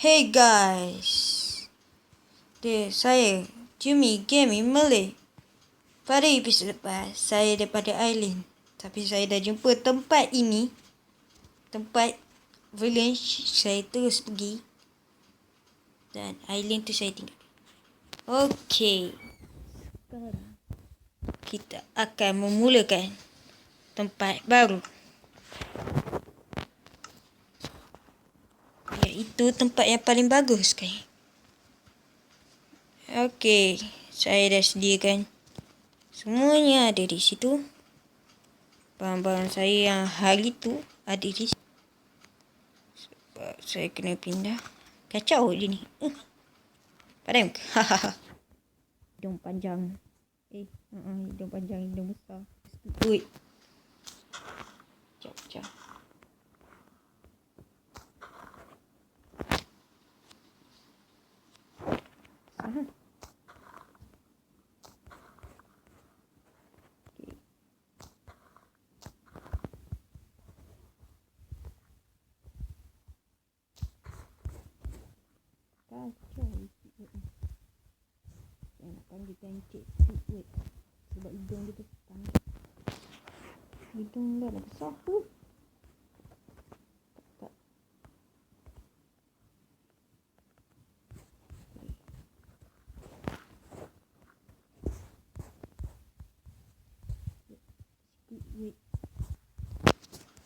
Hey guys. Dia saya Jimmy Game in Malay. Pada episod lepas, saya daripada Island. Tapi saya dah jumpa tempat ini. Tempat village saya terus pergi. Dan island tu saya tinggal. Okey. Sekarang kita akan memulakan tempat baru. Iaitu tempat yang paling bagus kan. Okey, saya dah sediakan semuanya ada di situ. Barang-barang saya yang hari tu ada di situ. Sebab saya kena pindah. Kacau je ni. Uh. Padam. hidung panjang. Eh, uh-uh, hidung panjang, hidung besar. Wait. Sekejap, sekejap. Sana. Kacau sikit ni. Saya nak panggilkan Cik Sweetwood. Sebab hidung dia besar. Hidung dia dah besar tu.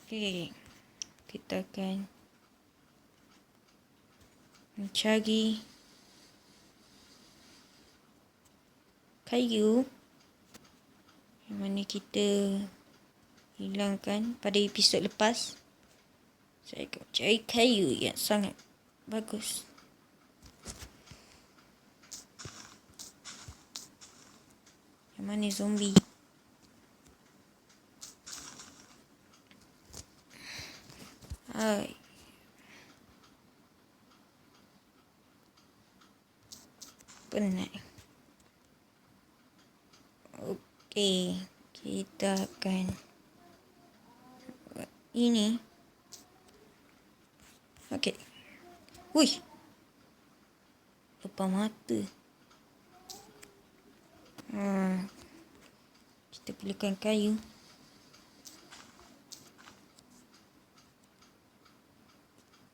Okay. Kita akan mencari kayu yang mana kita hilangkan pada episod lepas. Saya akan cari kayu yang sangat bagus. Yang mana zombie? Hai. Penat. Okey, kita akan buat ini. Okey. Hui. Lupa mata. Hmm. Kita perlukan kayu.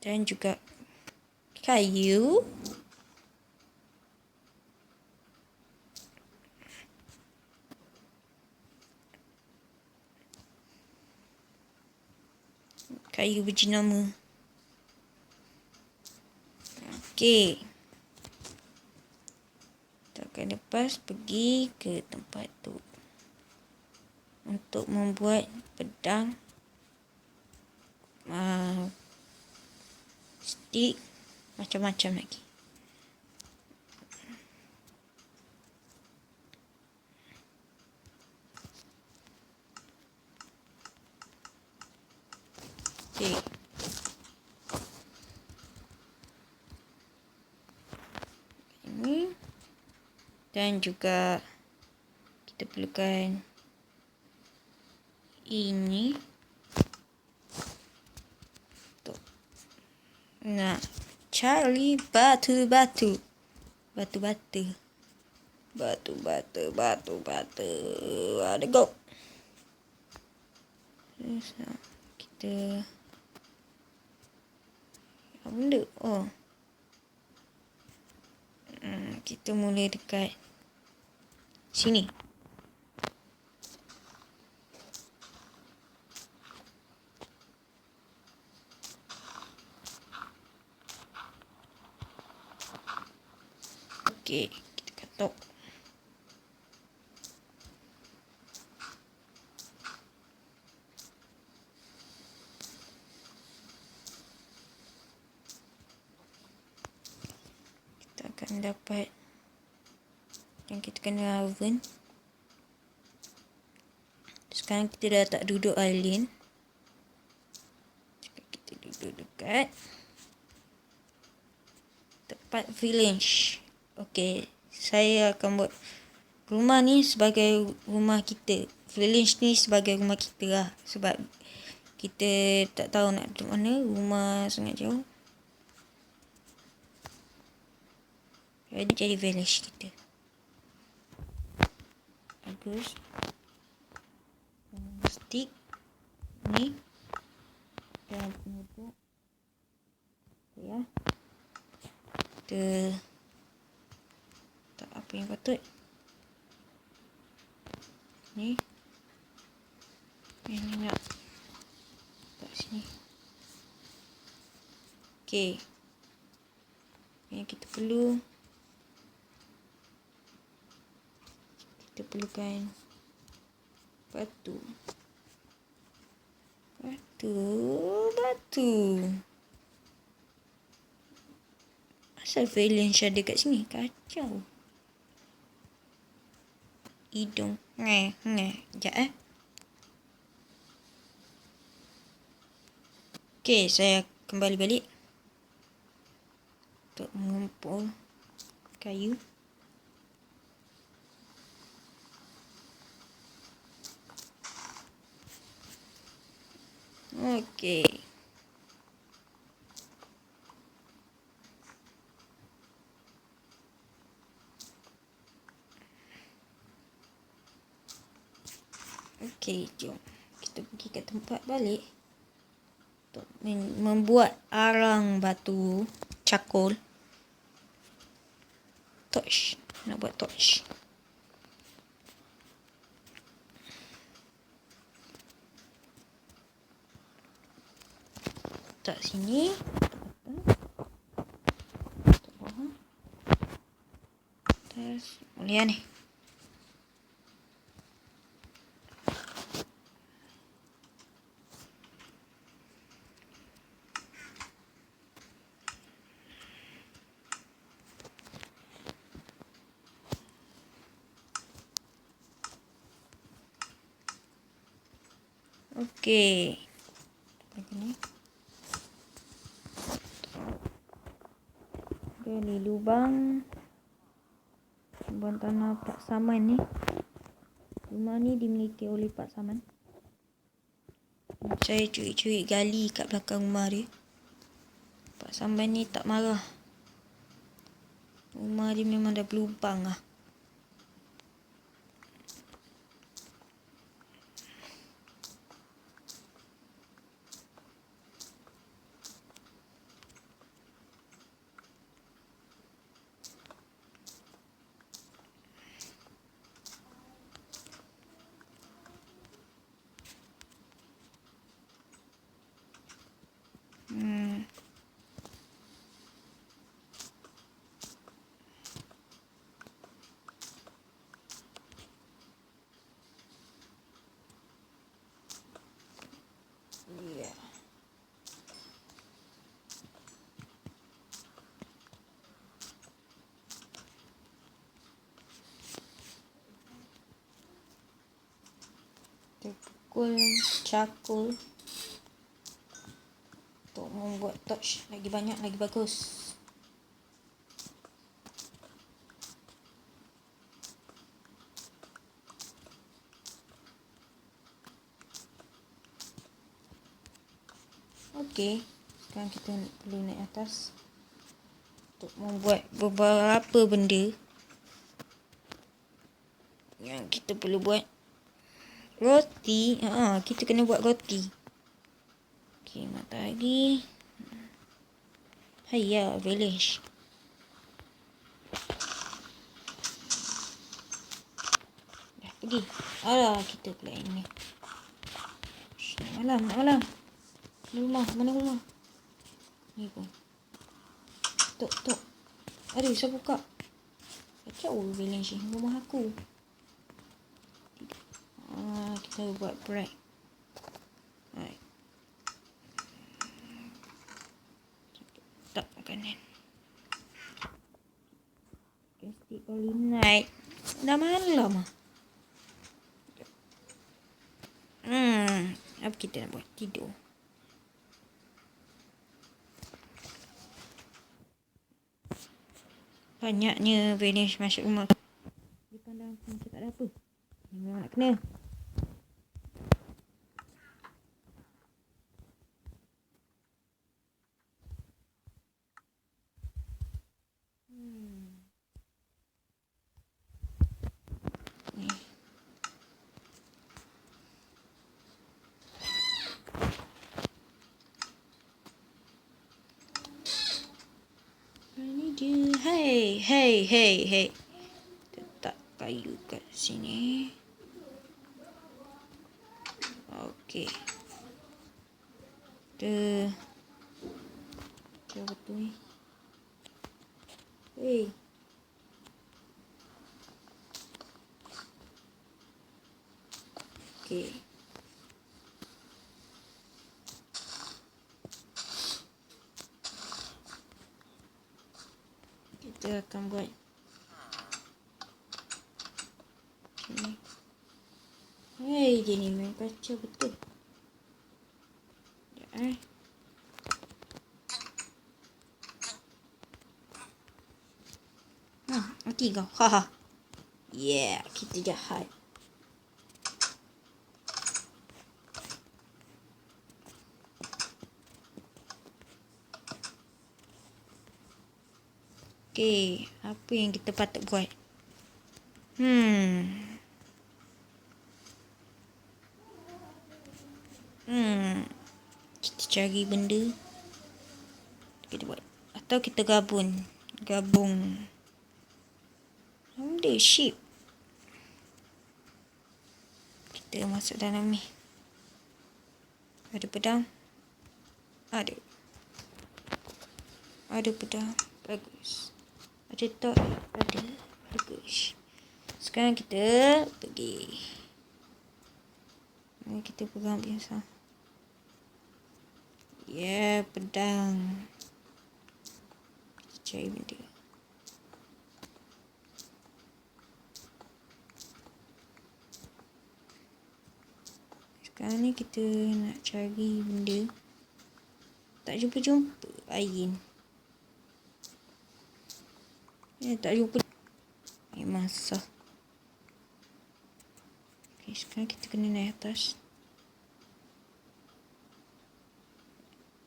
Dan juga kayu. kayu berjenama. Okey. Kita akan lepas pergi ke tempat tu. Untuk membuat pedang. Uh, stick. Macam-macam lagi. Okay. Ini. Dan juga kita perlukan ini. Tu. Nak cari batu-batu. Batu-batu. Batu-batu, batu-batu. Ada go. Kita apa benda? Oh. Hmm, kita mula dekat sini. Okey, kita katok. akan dapat yang kita kena oven. Sekarang kita dah tak duduk alien. Kita duduk dekat tempat village. Okey, saya akan buat rumah ni sebagai rumah kita. Village ni sebagai rumah kita lah. Sebab kita tak tahu nak duduk mana. Rumah sangat jauh. Jadi jadi village kita. Bagus. Hmm, Stick. Ni. Dan. Okay, ya. Kita tak apa yang patut. Ni. Ini nak kat sini. Okey. Yang kita perlu kita perlukan batu. Batu, batu. Asal Valiance ada kat sini? Kacau. Hidung. Ngeh, ngeh. Sekejap eh. Okey, saya kembali balik. Untuk mengumpul kayu. Okey. Okey, jom. Kita pergi ke tempat balik. Untuk membuat arang batu cakul. Torch. Nak buat torch. Tak sini. Atas. Boleh ni. Okey. Ni. Gali lubang. Lubang tanah Pak Saman ni. Rumah ni dimiliki oleh Pak Saman. Saya curi-curi gali kat belakang rumah dia. Pak Saman ni tak marah. Rumah dia memang dah berlubang lah. Hmm. Yeah. Pukul cakul untuk membuat torch lagi banyak lagi bagus. Okey, sekarang kita perlu naik atas untuk membuat beberapa benda yang kita perlu buat. Roti, ha, kita kena buat roti. Okey, matahari. Hayya, village. Dah pergi. Alah, kita pula ini. Malam, malam. Mana rumah? Mana rumah? Ni pun. Tok, tok. Aduh, siapa buka? Kacau village ni. Rumah aku. Ah, kita buat bread. Right. Tak makanan. Plastik all night. Dah malam ah. Hmm, apa kita nak buat? Tidur. Banyaknya vanish masuk rumah. Dia pandang macam tak ada apa. Memang nak kena. Hmm. dia. Hey, hey, hey. Letak kayu kat sini. Okey. Kita Apa betul ni? Hey. Okey. Kita akan buat sini. Hei, dia ni main kacau betul. Ya, eh. Hmm, mati kau. Haha. Yeah, kita jahat. Okey, apa yang kita patut buat? Hmm. Hmm. Kita cari benda. Kita buat. Atau kita gabung. Gabung. Benda sheep. Kita masuk dalam ni. Ada pedang. Ada. Ada pedang. Bagus. Ada tok. Ada. Bagus. Sekarang kita pergi. Ini kita pegang biasa. Ya, yeah, pedang. Kita cari benda. Sekarang ni kita nak cari benda. Tak jumpa-jumpa tak jumpa. Memang susah. Okay, sekarang kita kena naik atas.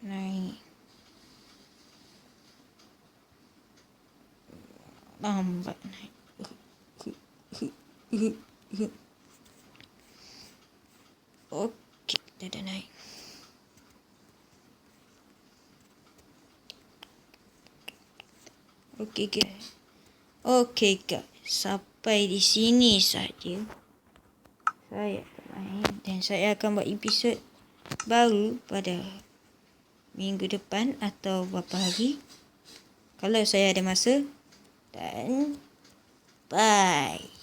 Naik. Lambat naik. Okey, kita dah naik. Okey, guys. Sampai di sini saja. Saya akan main dan saya akan buat episod baru pada minggu depan atau beberapa hari. Kalau saya ada masa. Dan bye.